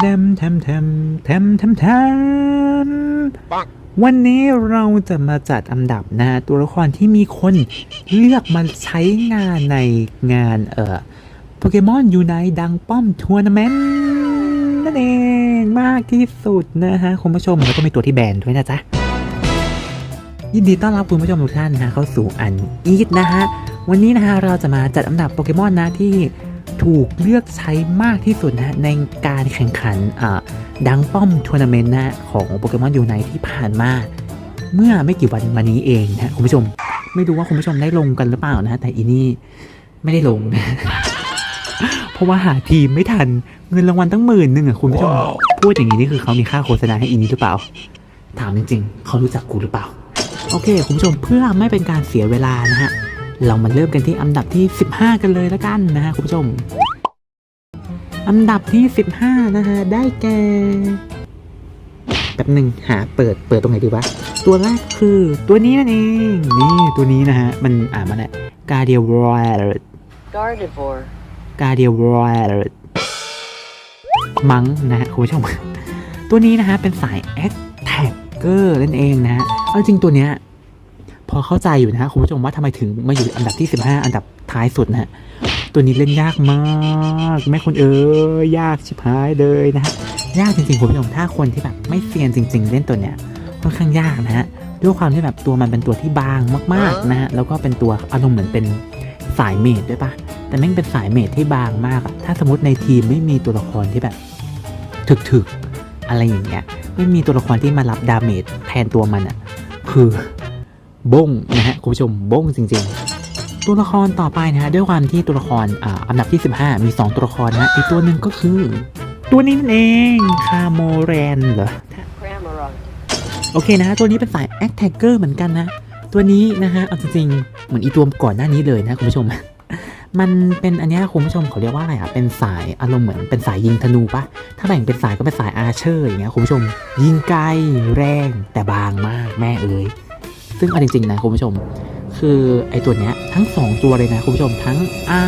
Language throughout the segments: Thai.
เทมเทมเทมเทมเทมเทมวันนี้เราจะมาจัดอันดับนะฮะตัวละครที่มีคนเลือกมาใช้งานในงานเอ่อโปเกมอนยูไนดังป้อมทัวร์นาเมนต์นั่นเองมากที่สุดนะฮะคุณผู้ชมแล้วก็มีตัวที่แบนด้วยนะจ๊ะยินดีต้อนรับคุณผู้ชมทุกท่านนะฮะเข้าสู่อันอีทนะฮะวันนี้นะฮะเราจะมาจัดอันดับโปเกมอนนะที่ ถูกเลือกใช้มากที่สุดนะฮะในการแข่งขันอ่าดังป้อมทัวร์นาเมนต์นะฮะของโปเกมอนยูไนที่ผ่านมา เมื่อไม่กี่วันมานี้เองนะฮะคุณผู้ชม ไม่รู้ว่าคุณผู้ชมได้ลงกันหรือเปล่านะฮะแต่อีนี่ไม่ได้ลงนะเพราะว่าหาทีมไม่ทันเงินรางวัลตั้งหมื่นหนึ่งอะคุณผู้ชม พูดอย่างนี้นี่คือเขามีค่าโฆษณาให้อีนี่หรือเปล่า ถามจริงๆเขารู้จักกูหรือเปล่า โอเค คุณผู้ชมเพื่อไม่เป็นการเสียเวลานะฮะ เรามาเริ่มกันที่อันดับที่ 15 กันเลยแล้วกันนะฮะคุณผู้ชม อันดับที่ 15 นะฮะได้แก่แบบหนึ่งหาเปิดเปิดตรงไหนดีวะ ตัวแรกคือตัวนี้นั่นเอง นี่ตัวนี้นะฮะ มันอ่านมาเนี่ยกาเดียรอย Gardevoir. กาเดียรอยมังนะฮะคุณผู้ชม ตัวนี้นะฮะเป็นสายแอคแท็กเกอร์นั่นเองนะฮะเอาจริงตัวเนี้ย พอเข้าใจอยู่นะฮะคุณผู้ชมว่าทำไมถึงมาอยู่อันดับที่ 15 อันดับท้ายสุดนะฮะตัวนี้เล่นยากมากแม่คนเอ้ยยากชิบหายเลยนะฮะยากจริงๆคุณผู้ชมถ้าคนที่แบบไม่เซียนจริง ๆ เล่นตัวเนี้ยค่อนข้างยากนะฮะด้วยความที่แบบตัวมันเป็นตัวที่บางมากๆนะฮะแล้วก็เป็นตัวอารมณ์เหมือนเป็นสายเมดด้วยปะแต่แม่งเป็นสายเมดที่บางมากอะถ้าสมมติในทีมไม่มีตัวละครที่แบบถึกๆอะไรอย่างเงี้ยไม่มีตัวละครที่มารับดาเมจแทนตัวมันอะคือ บงนะฮะคุณผู้ชมบงจริง ๆ ตัวละครต่อไปนะฮะด้วยความที่ตัวละครอ่าอันดับที่ 15 มี 2 ตัวละครนะอีกตัวหนึ่งก็คือ ตัวนี้นั่นเองคาโมเรนเหรอโอเคนะฮะตัวนี้เป็นสาย a อ t แท c เกอร์เหมือนกันนะ ตัวนี้นะฮะเอาจริงๆเหมือนอีตัวก่อนหน้านี้เลยนะคุณผู้ชม มันเป็นอันนี้คุณผู้ชมเขาเรียกว่าอะไรอะเป็นสายอารมณ์เหมือนเป็นสายยิงธนูปะถ้าแบ่งเป็นสายก็เป็นสายอาร์เชอร์อย่างเงี้ยคุณผู้ชม ยิงไกลแรงแต่บางมากแม่เอ๋ย ซึ่งเอาจริง ๆ นะคุณผู้ชม คือไอตัวเนี้ยทั้งสองตัวเลยนะคุณผู้ชมทั้งอา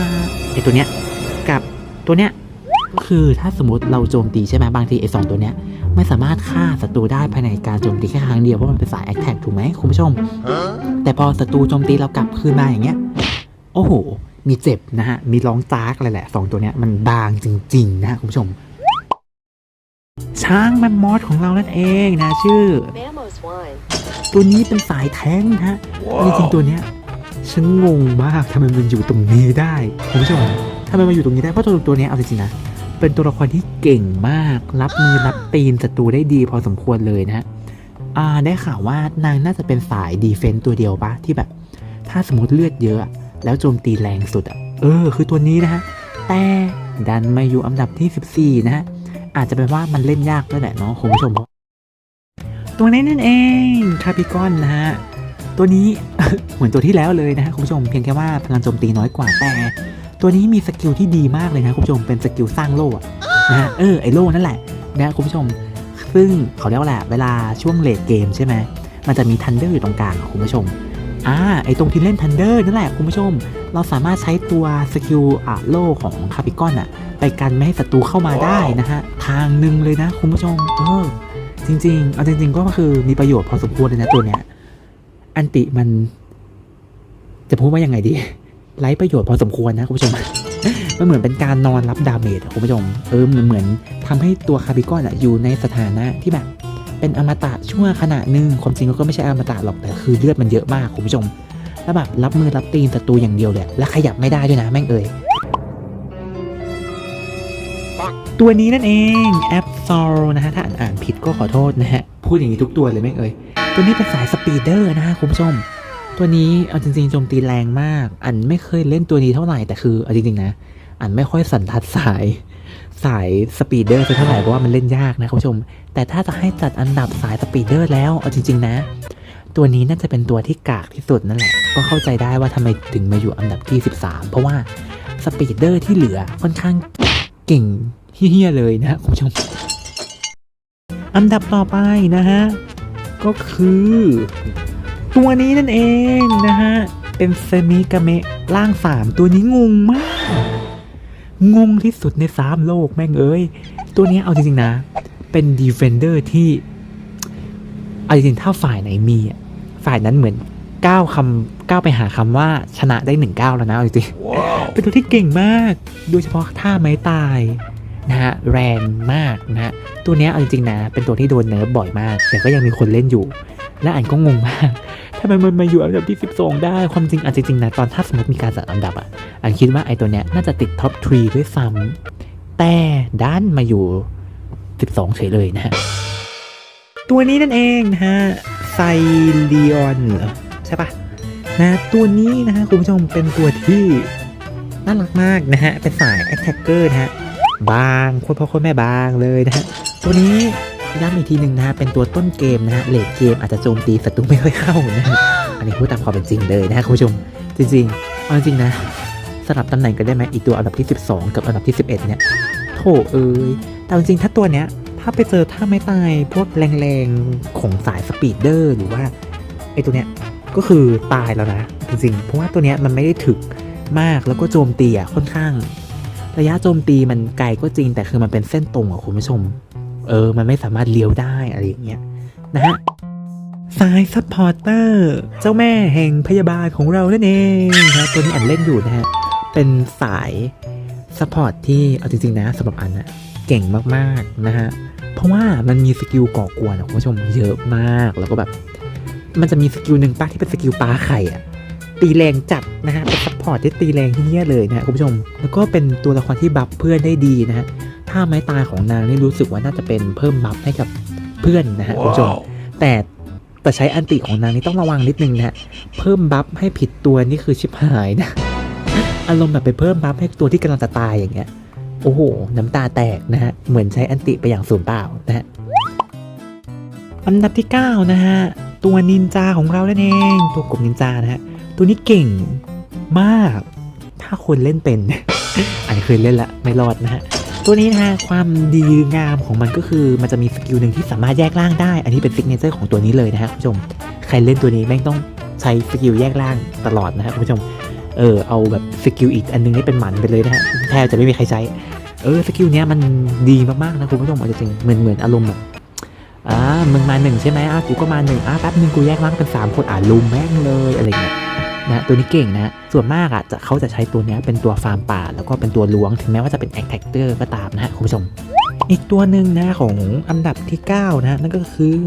ไอตัวเนี้ยกับตัวเนี้ยคือถ้าสมมติเราโจมตีใช่ไหมบางทีไอสองตัวเนี้ยไม่สามารถฆ่าศัตรูได้ภายในการโจมตีแค่ครั้งเดียวเพราะมันเป็นสายแอคแท็กถูกไหมคุณผู้ชม แต่พอศัตรูโจมตีเรากลับคืนมาอย่างเงี้ย โอ้โห มีเจ็บนะฮะ มีร้องจากอะไรแหละสองตัวเนี้ยมันบางจริง ๆ นะฮะคุณผู้ชม ช้างแมมมอสของเรานั่นเองนะชื่อ ตัวนี้เป็นสายแท้งนะฮะ จริงๆตัวเนี้ยฉันงงมากทำไมมันอยู่ตรงนี้ได้คุณผู้ชมทำไมมันอยู่ตรงนี้ได้ เพราะตัวตัวเนี้ยเอาจริงๆนะ เป็นตัวละครที่เก่งมาก รับมือรับตีนศัตรูได้ดีพอสมควรเลยนะฮะอ่าได้ข่าวว่านางน่าจะเป็นสายดีเฟนต์ตัวเดียวปะที่แบบ ถ้าสมมติเลือดเยอะอะแล้วโจมตีแรงสุดอะเออ คือตัวนี้นะฮะ แต่ดันมาอยู่อันดับที่ 14 นะฮะ อาจจะเป็นว่ามันเล่นยากด้วยแหละเนาะคุณผู้ชม ตัวนี้นั่นเองคาปิกอนนะฮะ ตัวนี้เหมือนตัวที่แล้วเลยนะฮะคุณผู้ชมเพียงแค่ว่าพลังโจมตีน้อยกว่าแต่ ตัวนี้มีสกิลที่ดีมากเลยนะคุณผู้ชมเป็นสกิลสร้างโล่อะนะฮะเออไอโล่นั่นแหละนะคุณผู้ชม ซึ่งเขาเรียกว่าแหละเวลาช่วงเลดเกมใช่ไหมมันจะมีทันเดอร์อยู่ตรงกลางอะคุณผู้ชมอ่าไอตรงที่เล่นทันเดอร์นั่นแหละคุณผู้ชม เราสามารถใช้ตัวสกิลอะโล่ของคาปิกอนอะไปกันไม่ให้ศัตรูเข้ามาได้นะฮะทางหนึ่งเลยนะคุณผู้ชมเออ จริงๆ เอาจริง ๆ ก็คือมีประโยชน์พอสมควรเลยนะตัวเนี้ย อันติมัน จะพูดว่ายังไงดี ไร้ประโยชน์พอสมควรนะคุณผู้ชม มันเหมือนเป็นการนอนรับดาเมจคุณผู้ชม เออมันเหมือนทำให้ตัวคาร์บิกอนอะอยู่ในสถานะที่แบบ เป็นอมตะชั่วขณะหนึ่งความจริงมันก็ไม่ใช่อมตะหรอกแต่คือเลือดมันเยอะมากคุณผู้ชม แล้วแบบรับมือรับตีนศัตรูอย่างเดียวเลย และขยับไม่ได้ด้วยนะแม่งเอ่ย ตัวนี้นั่นเองแอปซอลนะฮะถ้าอ่านผิดก็ขอโทษนะฮะ พูดอย่างนี้ทุกตัวเลยแม่งเอ่ยตัวนี้เป็นสายสปีดเดอร์นะฮะคุณผู้ชม ตัวนี้เอาจริงๆโจมตีแรงมาก อันไม่เคยเล่นตัวนี้เท่าไหร่แต่คือเอาจริงๆนะ อันไม่ค่อยสันทัดสายสายสปีดเดอร์สักเท่าไหร่เพราะว่ามันเล่นยากนะคุณผู้ชม แต่ถ้าจะให้จัดอันดับสายสปีดเดอร์แล้วเอาจริง ๆ นะ ตัวนี้น่าจะเป็นตัวที่กากที่สุดนั่นแหละ ก็เข้าใจได้ว่าทำไมถึงมาอยู่อันดับที่ 13 เพราะว่าสปีดเดอร์ที่เหลือค่อนข้างเก่ง เฮี้ยๆเลยนะคุณผู้ชม อันดับต่อไปนะฮะ ก็คือ ตัวนี้นั่นเองนะฮะ เป็นเซมิกาเมะร่างสามตัวนี้งงมาก งงที่สุดในสามโลกแม่งเอ้ย ตัวเนี้ยเอาจริง ๆ นะ เป็นดีเฟนเดอร์ที่เอาจริงๆถ้าฝ่ายไหนมีอะฝ่ายนั้นเหมือนก้าวคำก้าวไปหาคำว่าชนะได้หนึ่งก้าวแล้วนะเอาจริงๆเป็นตัวที่เก่งมาก โดยเฉพาะท่าไม้ตาย นะฮะแรงมากนะฮะตัวนี้เอาจริงๆนะเป็นตัวที่โดนเนิร์ฟบ่อยมาก แต่ก็ยังมีคนเล่นอยู่ และอันก็งงมากทำไมมันมาอยู่อันดับที่ 12 ได้ความจริงอันจริงๆนะตอนถ้าสมมติมีการจัดอันดับอะอันคิดว่าไอ้ตัวเนี้ยน่าจะติดท็อปทรีด้วยซ้ำแต่ด้านมาอยู่ 12 เฉยเลยนะฮะตัวนี้นั่นเองนะฮะไซเลียนใช่ปะนะตัวนี้นะฮะคุณผู้ชมเป็นตัวที่น่ารักมากนะฮะเป็นสาย Attacker นะฮะ บางโคตรพ่อโคตรแม่บางเลยนะฮะตัวนี้ย้ำอีกทีหนึ่งนะฮะเป็นตัวต้นเกมนะฮะเลดเกมอาจจะโจมตีศัตรูไม่ค่อยเข้านะฮะอันนี้พูดตามความเป็นจริงเลยนะฮะคุณผู้ชมจริงๆเอาจริงนะสลับตำแหน่งกันได้ไหมอีกตัวอันดับที่ 12 กับอันดับที่ 11 เนี่ยโถเอ้ยแต่จริงถ้าตัวเนี้ยถ้าไปเจอท่าไม่ตายพวกแรงๆของสายสปีดเดอร์หรือว่าไอตัวเนี้ยก็คือตายแล้วนะจริงๆเพราะว่าตัวเนี้ยมันไม่ได้ถึกมากแล้วก็โจมตีอะค่อนข้าง ระยะโจมตีมันไกลก็จริง แต่คือมันเป็นเส้นตรงอะคุณผู้ชม เออ มันไม่สามารถเลี้ยวได้อะไรอย่างเงี้ยนะฮะสายซัพพอร์เตอร์เจ้าแม่แห่งพยาบาลของเรานั่นเองนะตัวนี้อันเล่นอยู่นะฮะ เป็นสายซัพพอร์ตที่เอาจริงๆนะสำหรับอันนะเก่งมากๆนะฮะ เพราะว่ามันมีสกิลก่อกวนอะคุณผู้ชมเยอะมากแล้วก็แบบ มันจะมีสกิลหนึ่งป้าที่เป็นสกิลปลาไข่อะ ตีแรงจัดนะฮะเป็นซัพพอร์ตที่ตีแรงที่เนี้ยเลยนะฮะคุณผู้ชม แล้วก็เป็นตัวละครที่บัฟเพื่อนได้ดีนะฮะถ้าไม้ตายของนางนี่รู้สึกว่าน่าจะเป็นเพิ่มบัฟให้กับเพื่อนนะฮะคุณผู้ชม แต่แต่ใช้อันติของนางนี่ต้องระวังนิดนึงนะฮะเพิ่มบัฟให้ผิดตัวนี่คือชิบหายนะอารมณ์แบบไปเพิ่มบัฟให้ตัวที่กำลังจะตายอย่างเงี้ยโอ้โห น้ำตาแตกนะฮะ เหมือนใช้อันติไปอย่างสูญเปล่านะฮะ อันดับที่ 9 นะฮะ ตัวนินจาของเรานั่นเอง ตัวกบนินจานะฮะ ตัวนี้เก่งมาก ถ้าคนเล่นเป็น อันนี้เคยเล่นละไม่รอดนะฮะ ตัวนี้นะฮะความดีงามของมันก็คือมันจะมีสกิลหนึ่งที่สามารถแยกร่างได้ อันนี้เป็นซิกเนเจอร์ของตัวนี้เลยนะฮะคุณผู้ชม ใครเล่นตัวนี้แม่งต้องใช้สกิลแยกร่างตลอดนะฮะคุณผู้ชม เออเอาแบบสกิลอีกอันนึงให้เป็นหมันไปเลยนะฮะแทบจะไม่มีใครใช้ เออสกิลเนี้ยมันดีมากๆนะคุณผู้ชมเอาจริงเหมือนเหมือนอารมณ์แบบอ่ามึงมาหนึ่งใช่ไหมอะกูก็มาหนึ่งอะแป๊บนึงกูแยกร่างเป็นสามคนอะลุมแม่งเลยอะไรเงี้ย นะตัวนี้เก่งนะส่วนมากอะจะเขาจะใช้ตัวนี้เป็นตัวฟาร์มป่า แล้วก็เป็นตัวล้วงถึงแม้ว่าจะเป็นแอคแท็กเตอร์ก็ตามนะฮะคุณผู้ชม อีกตัวหนึ่งนะของอันดับที่ 9 นะฮะนั่นก็คือ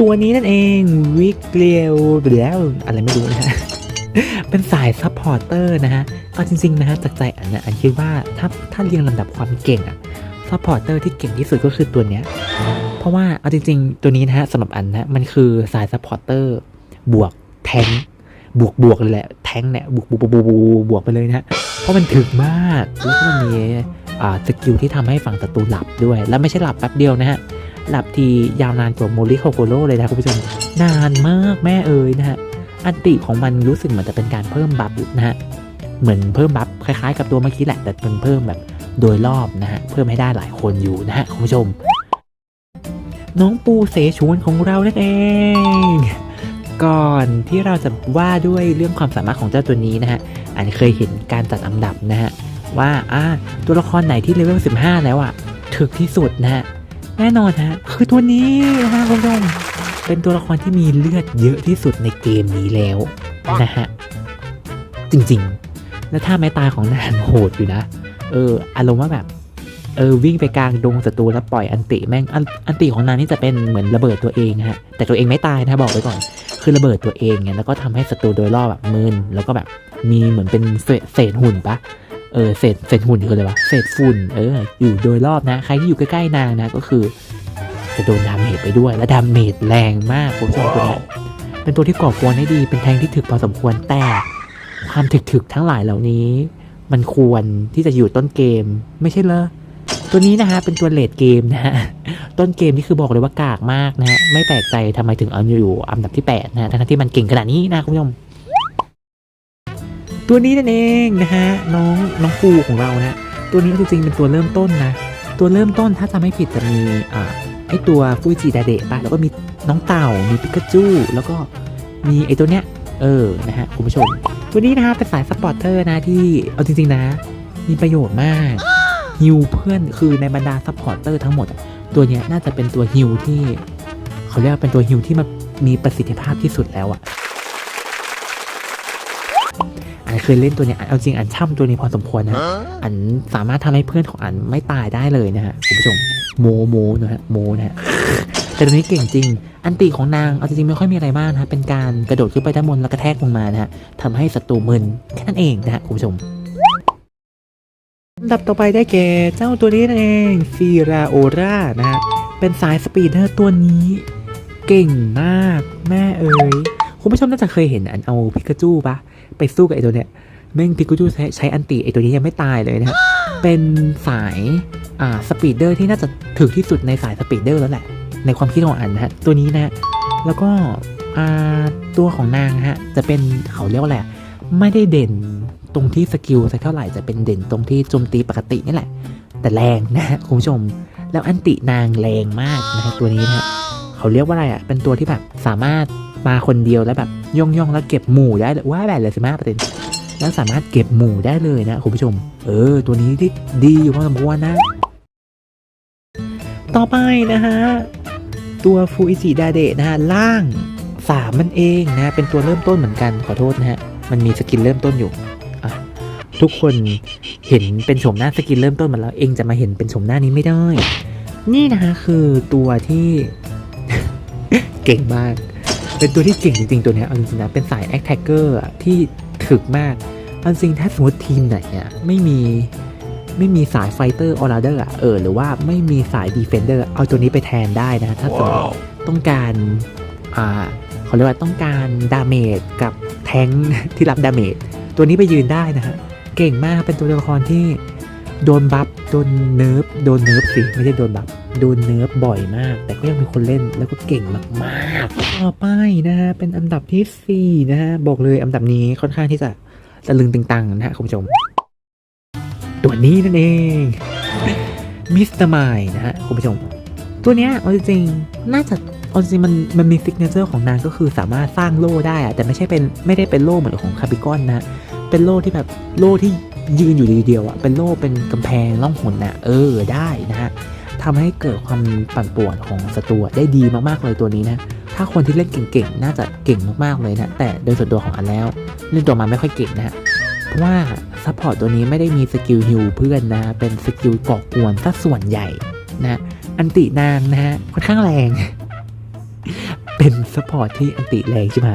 ตัวนี้นั่นเองวิกเกลียวแล้วอะไรไม่รู้นะเป็นสายซัพพอร์เตอร์นะฮะเอาจริงๆนะฮะจากใจอันนะอันคิดว่าถ้าถ้าเรียงลำดับความเก่งอะซัพพอร์เตอร์ที่เก่งที่สุดก็คือตัวเนี้ย เพราะว่าเอาจริงๆ ตัวนี้นะฮะสำหรับอันนะมันคือสายซัพพอร์เตอร์บวกแทง บวกบวกเลยแหละ แทงเนี่ยบวกบวกบวกบวกบวกไปเลยนะฮะเพราะมันถึกมากแล้วก็มันมีอ่าสกิลที่ทำให้ฝั่งศัตรูหลับด้วย แล้วไม่ใช่หลับแป๊บเดียวนะฮะหลับทียาวนานกว่าโมลิโคโกโร่เลยนะคุณผู้ชมนานมากแม่เอ๋ยนะฮะอันติของมันรู้สึกเหมือนจะเป็นการเพิ่มบัฟนะฮะเหมือนเพิ่มบัฟคล้ายๆ กับตัวเมื่อกี้แหละแต่เป็นเพิ่มแบบโดยรอบนะฮะเพิ่มให้ได้หลายคนอยู่นะฮะคุณผู้ชม น้องปูเสฉวนของเรานั่นเอง ก่อนที่เราจะว่าด้วยเรื่องความสามารถของเจ้าตัวนี้นะฮะอันเคยเห็นการจัดอันดับนะฮะว่าอ่าตัวละครไหนที่เลเวล 15 แล้วอะถึกที่สุดนะฮะแน่นอนฮะคือตัวนี้นะฮะคุณผู้ชมเป็นตัวละครที่มีเลือดเยอะที่สุดในเกมนี้แล้วนะฮะจริงๆ แล้วถ้าไม้ตายของนานโหดอยู่นะ เอออารมณ์ว่าแบบเออวิ่งไปกลางดงศัตรูแล้วปล่อยอันติแม่งอันอันติของนางนี่จะเป็นเหมือนระเบิดตัวเองฮะแต่ตัวเองไม่ตายนะบอกไว้ก่อน คือระเบิดตัวเองไงแล้วก็ทำให้ศัตรูโดยรอบแบบมึนแล้วก็แบบมีเหมือนเป็นเศษเศษหุ่นปะเออเศษเศษหุ่นคืออะไรวะเศษฝุ่นเอออยู่โดยรอบนะ ใครที่อยู่ใกล้ๆนางนะก็คือ จะโดนดาเมจไปด้วยและดาเมจแรงมากคุณผู้ชมตัวนี้เป็นตัวที่ก่อกวนได้ดีเป็นแทงที่ถึกพอสมควรแต่ความถึกๆทั้งหลายเหล่านี้ มันควรที่จะอยู่ต้นเกม ไม่ใช่เหรอ ตัวนี้นะฮะเป็นตัวเลดเกมนะฮะต้นเกมนี่คือบอกเลยว่ากากมากนะฮะไม่แปลกใจทำไมถึงเอาอยู่อันดับที่8นะฮะทั้งที่มันเก่งขนาดนี้นะคุณผู้ชมตัวนี้นั่นเองนะฮะน้องน้องปูของเรานะตัวนี้จริงๆเป็นตัวเริ่มต้นนะ ตัวเริ่มต้นถ้าจำไม่ผิดจะมีอ่าไอตัวฟูจิดาเดะปะแล้วก็มีน้องเต่ามีปิกาจูแล้วก็มีไอตัวเนี้ยเออนะฮะคุณผู้ชม ตัวนี้นะฮะเป็นสายซัพพอร์เตอร์นะที่เอาจริงๆนะ มีประโยชน์มาก ฮิลเพื่อนคือในบรรดาซัพพอร์เตอร์ทั้งหมด ตัวเนี้ยน่าจะเป็นตัวฮิลที่เขาเรียกว่าเป็นตัวฮิลที่มันมีประสิทธิภาพที่สุดแล้วอะอันเคยเล่นตัวเนี้ยอันเอาจริงอันช่ำตัวนี้พอสมควรนะอันสามารถทำให้เพื่อนของอันไม่ตายได้เลยนะฮะคุณผู้ชมโมโมนะฮะโมนะฮะแต่ตัวนี้เก่งจริง อันตีของนางเอาจริงไม่ค่อยมีอะไรมากนะเป็นการกระโดดขึ้นไปด้านบนแล้วกระแทกลงมานะฮะทำให้ศัตรูมึนแค่นั้นเองนะฮะคุณผู้ชม ดับต่อไปได้แก่เจ้าตัวนี้นั่นเองซีราโอรานะฮะ เป็นสายสปีดเดอร์ตัวนี้ เก่งมากแม่เอ๋ยคุณผู้ชมน่าจะเคยเห็นอันเอาพิกาจูปะไปสู้กับไอตัวเนี้ยแม่งพิกาจูใช้ใช้อันติไอตัวนี้ยังไม่ตายเลยนะฮะ เป็นสายอ่าสปีดเดอร์ที่น่าจะถึกที่สุดในสายสปีดเดอร์แล้วแหละ ในความคิดของอันนะฮะ ตัวนี้นะฮะแล้วก็อ่าตัวของนางฮะ จะเป็นเขาเรียกว่าอะไรไม่ได้เด่น ตรงที่สกิลสักเท่าไหร่จะเป็นเด่นตรงที่โจมตีปกตินี่แหละ แต่แรงนะคุณผู้ชม แล้วอันตินางแรงมากนะฮะตัวนี้นะฮะเขาเรียกว่าอะไรอะเป็นตัวที่แบบสามารถมาคนเดียวแล้วแบบย่องย่องแล้วเก็บหมู่ได้เลยว่าแบบเลยสิมาปร์เซ็นแล้วสามารถเก็บหมู่ได้เลยนะคุณผู้ชม เออ ตัวนี้ที่ดีอยู่พอสมควรนะ ต่อไปนะฮะ ตัวฟูอิจิดาเดะนะฮะล่างสามมันเองนะ เป็นตัวเริ่มต้นเหมือนกันขอโทษนะฮะ มันมีสกินเริ่มต้นอยู่ ทุกคนเห็นเป็นโฉมหน้าสกินเริ่มต้นมาแล้วเองจะมาเห็นเป็นโฉมหน้านี้ไม่ได้ นี่นะฮะคือตัวที่ เก่งมาก เป็นตัวที่เก่งจริงๆตัวเนี้ยเอาจริงๆนะเป็นสายแอคแท็กเกอร์ที่ถึกมากเอาจริงถ้าสมมติทีมไหนอะไม่มีไม่มีสายไฟเตอร์ออร์เดอร์อะเออหรือว่าไม่มีสายดีเฟนเดอร์เอาตัวนี้ไปแทนได้นะ ถ้าสมมติต้องการอ่าเขาเรียกว่าต้องการดาเมจกับแทงค์ที่รับดาเมจตัวนี้ไปยืนได้นะฮะ เก่งมากเป็นตัวละครที่โดนบัฟโดนเนิร์ฟโดนเนิร์ฟสิไม่ได้โดนบัฟโดนเนิร์ฟบ่อยมาก แต่ก็ยังมีคนเล่นแล้วก็เก่งมากๆต่อไปนะฮะเป็นอันดับที่สี่นะฮะบอกเลยอันดับนี้ค่อนข้างที่จะตะลึงตึงตังนะฮะคุณผู้ชม ตัวนี้นั่นเองมิสเตอร์ไมนะฮะคุณผู้ชม ตัวเนี้ยเอาจริงๆน่าจะเอาจริงๆมันมันมีฟิกเนเจอร์ของนางก็คือสามารถสร้างโล่ได้อะแต่ไม่ใช่เป็นไม่ได้เป็นโล่เหมือนของคาบิกอนนะ เป็นโล่ที่แบบโล่ที่ยืนอยู่เดียวอะเป็นโล่เป็นกำแพงล่องหนน่ะเออได้นะฮะทำให้เกิดความปั่นป่วนของศัตรูได้ดีมากๆเลยตัวนี้นะถ้าคนที่เล่นเก่งๆ น่าจะเก่งมากๆเลยนะ แต่โดยส่วนตัวของอันแล้ว เล่นตัวมาไม่ค่อยเก่งนะฮะเพราะว่าซัพพอร์ตตัวนี้ไม่ได้มีสกิลฮิวเพื่อนนะ เป็นสกิลก่อกวนซะส่วนใหญ่นะอันตินางนะฮะค่อนข้างแรง เป็นซัพพอร์ตที่อันติแรงใช่ไหม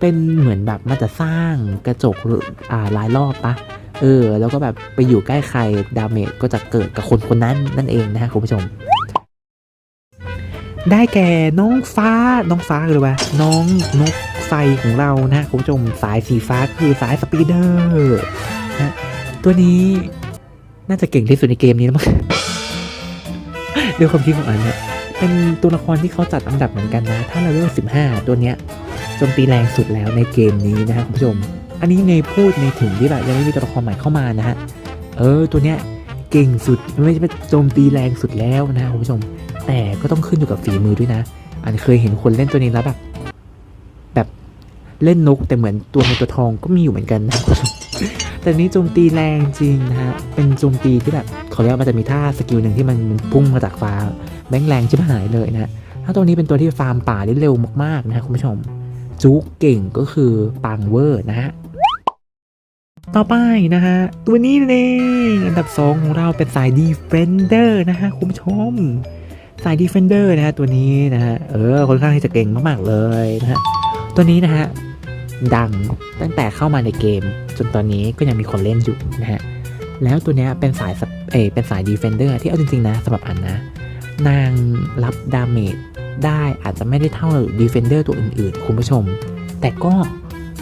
เป็นเหมือนแบบมันจะสร้างกระจกอ่าหลายรอบปะเออ แล้วก็แบบไปอยู่ใกล้ใครดาเมจก็จะเกิดกับคนคนนั้นนั่นเองนะฮะคุณผู้ชม ได้แก่น้องฟ้าน้องฟ้าหรือว่าน้องนกไฟของเรานะคุณผู้ชมสายสีฟ้าคือสายสปีดเดอร์นะตัวนี้น่าจะเก่งที่สุดในเกมนี้แล้วมั้งด้วยความคิดของอันเนี่ย เป็นตัวละครที่เขาจัดอันดับเหมือนกันนะ ถ้าเราเลือก15 ตัวเนี้ยโจมตีแรงสุดแล้วในเกมนี้นะฮะคุณผู้ชม อันนี้ในพูดในถึงที่แบบยังไม่มีตัวละครใหม่เข้ามานะฮะ เออตัวเนี้ยเก่งสุดไม่ใช่โจมตีแรงสุดแล้วนะฮะคุณผู้ชม แต่ก็ต้องขึ้นอยู่กับฝีมือด้วยนะ อันเคยเห็นคนเล่นตัวนี้แล้วแบบแบบเล่นนกแต่เหมือนตัวเงินตัวทองก็มีอยู่เหมือนกันนะคุณผู้ชม แต่นี้โจมตีแรงจริงนะฮะ เป็นโจมตีที่แบบเขาเรียกว่ามันจะมีท่าสกิลหนึ่งที่มันพุ่งมาจากฟ้าแบงแรงชิบหายเลยนะฮะถ้าตัวนี้เป็นตัวที่ฟาร์มป่าได้เร็วมากๆนะฮะคุณผู้ชม จุกเก่งก็คือปังเวอร์นะฮะต่อไปนะฮะ ตัวนี้นเองอันดับ 2 ของเราเป็นสาย Defender นะฮะ คุณผู้ชม สาย Defender นะฮะ ตัวนี้นะฮะ เออค่อนข้างที่จะเก่งมาก ๆ เลยนะฮะ ตัวนี้นะฮะ ดังตั้งแต่เข้ามาในเกม จนตอนนี้ก็ยังมีคนเล่นอยู่นะฮะ แล้วตัวนี้เป็นสายเอเป็นสาย Defender ที่เอาจริงๆนะสำหรับอันนะ นางรับดาเมจได้อาจจะไม่ได้เท่า Defender ตัวอื่นๆ คุณผู้ชม แต่ก็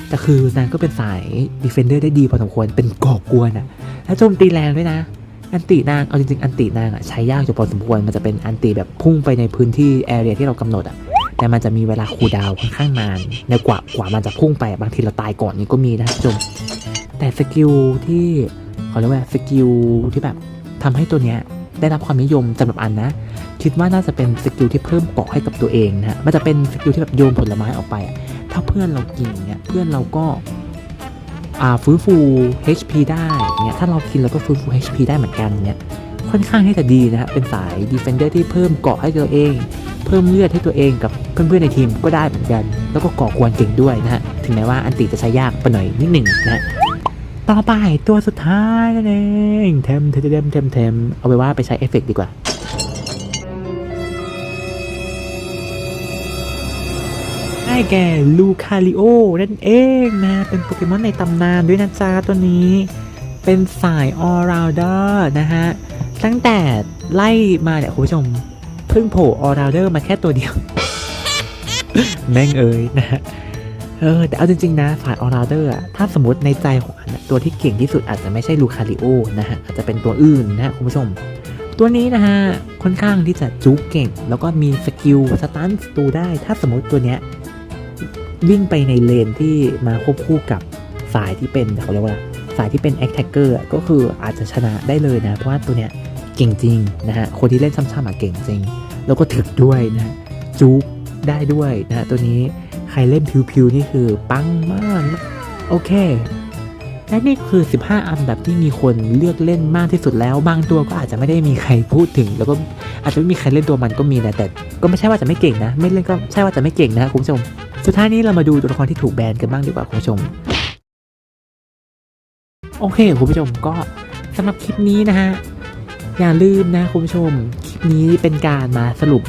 แต่คือนางก็เป็นสาย Defender ได้ดีพอสมควรเป็นก่อกวนอะแล้วโจมตีแรงด้วยนะอันตินางเอาจริงๆอันตินางอะใช้ยากอยู่พอสมควรมันจะเป็นอันติแบบพุ่งไปในพื้นที่แอเรียที่เรากำหนดอะ แต่มันจะมีเวลาคูดาวค่อนข้างนานในกว่ากว่ามันจะพุ่งไปบางทีเราตายก่อนนี่ก็มีนะผู้มแต่สกิลที่เขาเรียกว่าสกิลที่แบบทำให้ตัวเนี้ยได้รับความนิยมสำหรับอันนะ คิดว่าน่าจะเป็นสกิลที่เพิ่มเกราะให้กับตัวเองนะฮะมันจะเป็นสกิลที่แบบโยนผลไม้ออกไปอะถ้าเพื่อนเรากินเนี่ยเพื่อนเราก็อ่าฟื้นฟู HP ได้เนี่ยถ้าเรากินเราก็ฟื้นฟู HP ได้เหมือนกันเนี่ย ค่อนข้างที่จะดีนะฮะเป็นสายดีเฟนเดอร์ที่เพิ่มเกาะให้ตัวเอง เพิ่มเลือดให้ตัวเองกับเพื่อนๆในทีมก็ได้เหมือนกัน แล้วก็ก่อกวนเก่งด้วยนะฮะถึงแม้ว่าอันติจะใช้ยากไปหน่อยนิดหนึ่งนะฮะต่อไปตัวสุดท้ายนั่นเองเทมเทมเทมเทมเทมเอาไปว่าไปใช้เอฟเฟกต์ดีกว่าได้แก่ลูคาริโอนั่นเองนะ เป็นโปเกมอนในตำนานด้วยนะจ๊ะตัวนี้ เป็นสายออรา u เดอร์นะฮะ ตั้งแต่ไล่มาเนี่ยคุณผู้ชม เพิ่งโผล่ออรา u เดอร์มาแค่ตัวเดียว แม่งเอ้ยนะฮะ เออ แต่เอาจริง ๆ นะฝ่ายออรา u เดอร์ถ้าสมมติในใจของอันตัวที่เก่งที่สุดอาจจะไม่ใช่ลูคาริโอนะฮะ อาจจะเป็นตัวอื่นนะฮะคุณผู้ชม ตัวนี้นะฮะ ค่อนข้างที่จะจุกเก่ง แล้วก็มีสกิลสตันสตูได้ ถ้าสมมติตัวเนี้ยวิ่งไปในเลนที่มาควบคู่กับสายที่เป็นเขาเรียกว่า สายที่เป็น a t t a c k e r ก็คืออาจจะชนะได้เลยนะ เพราะว่าตัวเนี้ยเก่งจริงนะฮะ คนที่เล่นซ้ำๆอะเก่งจริง แล้วก็ถึกด้วยนะจุกได้ด้วยนะตัวนี้ใครเล่นพิวๆนี่คือปังมาก โอเค และนี่คือ 15 อันดับที่มีคนเลือกเล่นมากที่สุดแล้ว บางตัวก็อาจจะไม่ได้มีใครพูดถึง แล้วก็อาจจะไม่มีใครเล่นตัวมันก็มีนะ แต่ก็ไม่ใช่ว่าจะไม่เก่งนะ ไม่เล่นก็ใช่ว่าจะไม่เก่งนะคุณผู้ชม สุดท้ายนี้เรามาดูตัวละครที่ถูกแบนกันบ้างดีกว่าคุณผู้ชม โอเคคุณผู้ชมก็สำหรับคลิปนี้นะฮะ อย่าลืมนะคุณผู้ชม คลิปนี้เป็นการมาสรุป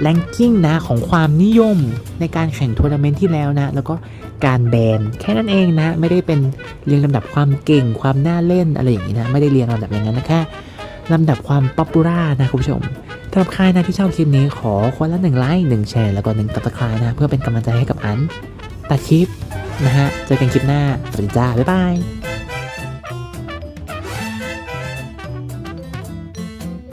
แรงกิ้งนะของความนิยมในการแข่งทัวร์นาเมนต์ที่แล้วนะ แล้วก็การแบนแค่นั้นเองนะ ไม่ได้เป็นเรียงลำดับความเก่งความน่าเล่นอะไรอย่างนี้นะ ไม่ได้เรียงลำดับอย่างนั้นนะแค่ลำดับความป๊อปปูล่านะคุณผู้ชมสำหรับใครนะที่ชอบคลิปนี้ขอคนละหนึ่งไลค์หนึ่งแชร์แล้วก็หนึ่งตับตะไคร้นะ เพื่อเป็นกำลังใจให้กับอันตัดคลิปนะฮะ เจอกันคลิปหน้าสวัสดีจ้าบ๊ายบาย